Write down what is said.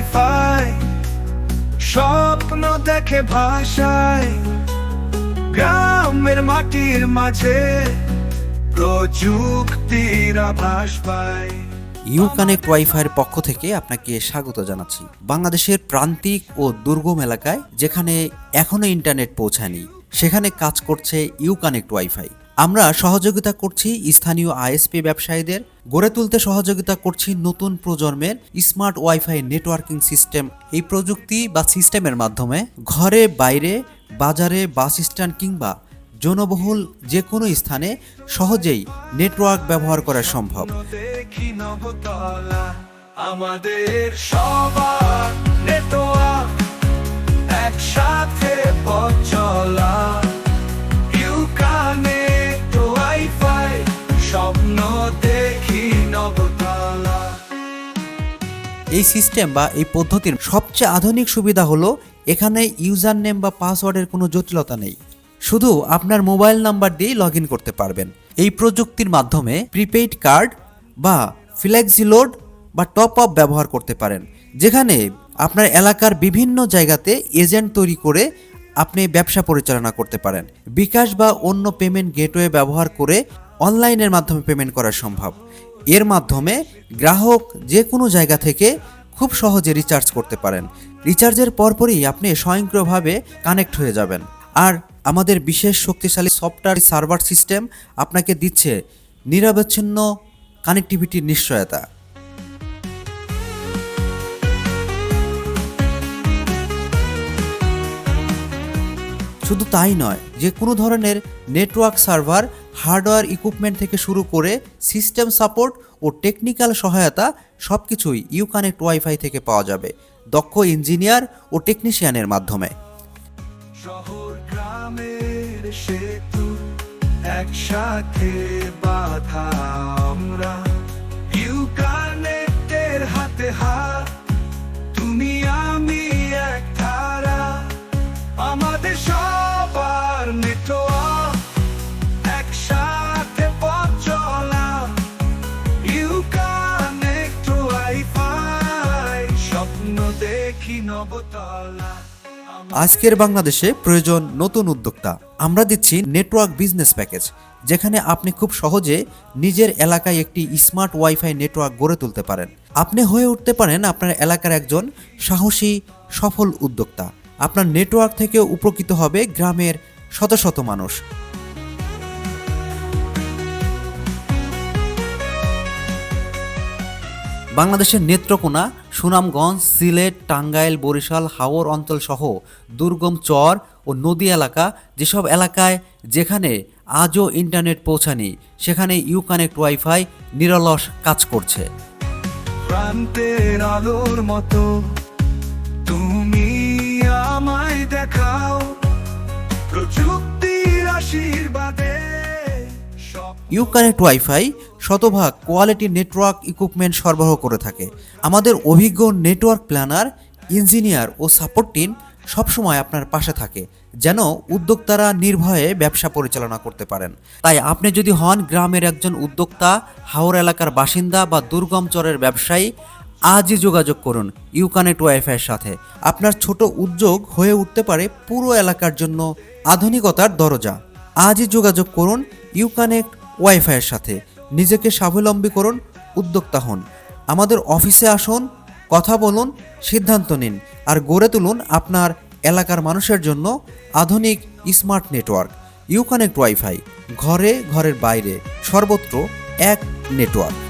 Wifi স্বপ্ন দেখে ভাষায়, গ্রামের মাটির মাঝে প্রযুক্তির আভাস পায়। ইউ ওয়াইফাইয়ের পক্ষ থেকে আপনাকে স্বাগত জানাচ্ছি। বাংলাদেশের প্রান্তিক ও দুর্গম এলাকায়, যেখানে এখনও ইন্টারনেট পৌঁছায়নি, সেখানে কাজ করছে ইউ কানেক্ট ওয়াইফাই। আমরা সহযোগিতা করছি স্থানীয় আইএসপি ব্যবসায়ীদের। গড়ে তুলতে সহযোগিতা করছি নতুন প্রজন্মের স্মার্ট ওয়াইফাই নেটওয়ার্কিং সিস্টেম। এই প্রযুক্তি বা সিস্টেমের মাধ্যমে ঘরে, বাইরে, বাজারে, বাস স্ট্যান্ড কিংবা জনবহুল যে কোনো স্থানে সহজেই নেটওয়ার্ক ব্যবহার করা সম্ভব। আমাদের সবার এই সিস্টেম বা এই পদ্ধতির সবচেয়ে আধুনিক সুবিধা হলো এখানে ইউজার নেম বা পাসওয়ার্ডের কোনো জটিলতা নেই। শুধু আপনার মোবাইল নাম্বার দিয়েই লগ করতে পারবেন। এই প্রযুক্তির মাধ্যমে প্রিপেইড কার্ড বা ফ্লেক্সি লোড বা টপ আপ ব্যবহার করতে পারেন। যেখানে আপনার এলাকার বিভিন্ন জায়গাতে এজেন্ট তৈরি করে আপনি ব্যবসা পরিচালনা করতে পারেন। বিকাশ বা অন্য পেমেন্ট গেটওয়ে ব্যবহার করে অনলাইনের মাধ্যমে পেমেন্ট করা সম্ভব। এর মাধ্যমে গ্রাহক যে কোনো জায়গা থেকে খুব সহজে রিচার্জ করতে পারেন। রিচার্জের পরপরই আপনি স্বয়ংক্রিয়ভাবে কানেক্ট হয়ে যাবেন। আর আমাদের বিশেষ শক্তিশালী সফটওয়্যার সার্ভার সিস্টেম আপনাকে দিচ্ছে নিরবচ্ছিন্ন কানেক্টিভিটির নিশ্চয়তা। শুধু তাই নয় যে কোনো ধরনের নেটওয়ার্ক সার্ভার হার্ডওয়্যার ইকুইপমেন্ট থেকে শুরু করে সিস্টেম সাপোর্ট ও টেকনিক্যাল সহায়তা সব কিছুই ইউ কানেক্ট ওয়াইফাই থেকে পাওয়া যাবে, দক্ষ ইঞ্জিনিয়ার ও টেকনিশিয়ানের মাধ্যমে। শহর গ্রামের সেতু একসাথে বাধা আমরা। আজকের বাংলাদেশে প্রয়োজন নতুন উদ্যোক্তা। আমরা দিচ্ছি নেটওয়ার্ক বিজনেস প্যাকেজ, যেখানে আপনি খুব সহজে নিজের এলাকায় একটি স্মার্ট ওয়াইফাই নেটওয়ার্ক গড়ে তুলতে পারেন। আপনি হয়ে উঠতে পারেন আপনার এলাকার একজন সাহসী, সফল উদ্যোক্তা। আপনার নেটওয়ার্ক থেকে উপকৃত হবে গ্রামের শত শত মানুষ। বাংলাদেশের নেত্রকোনা সুনামগঞ্জ সিলেট টাঙ্গাইল বরিশাল হাওর অঞ্চল সহ দুর্গম চর ও নদী এলাকা যেসব এলাকায় যেখানে আজও ইন্টারনেট পৌঁছানি সেখানে ইউ কানেক্ট ওয়াইফাই নিরলস কাজ করছে। প্রান্তের আলোর মতো তুমি আমায় দেখাও প্রযুক্তির আশীর্বাদে ইউ কানেক্ট ওয়াইফাই শতভাগ কোয়ালিটি নেটওয়ার্ক ইকুইপমেন্ট সরবরাহ করে থাকে। আমাদের অভিজ্ঞ নেটওয়ার্ক প্ল্যানার, ইঞ্জিনিয়ার ও সাপোর্ট টিম সবসময় আপনার পাশে থাকে, যেন উদ্যোক্তারা নির্ভয়ে ব্যবসা পরিচালনা করতে পারেন। তাই আপনি যদি হন গ্রামের একজন উদ্যোক্তা হাওর এলাকার বাসিন্দা বা দুর্গম চরের ব্যবসায়ী, আজই যোগাযোগ করুন ইউ কানেক্ট ওয়াইফাইয়ের সাথে। আপনার ছোট উদ্যোগ হয়ে উঠতে পারে পুরো এলাকার জন্য আধুনিকতার দরজা। আজই যোগাযোগ করুন ইউকানেক্ট ওয়াইফাইয়ের সাথে। নিজেকে স্বাবলম্বী করুন, উদ্যোক্তা হন। আমাদের অফিসে আসুন, কথা বলুন, সিদ্ধান্ত নিন আর গড়ে তুলুন আপনার এলাকার মানুষের জন্য আধুনিক স্মার্ট নেটওয়ার্ক। ইউকানেক্ট ওয়াইফাই, ঘরে ঘরের বাইরে সর্বত্র এক নেটওয়ার্ক।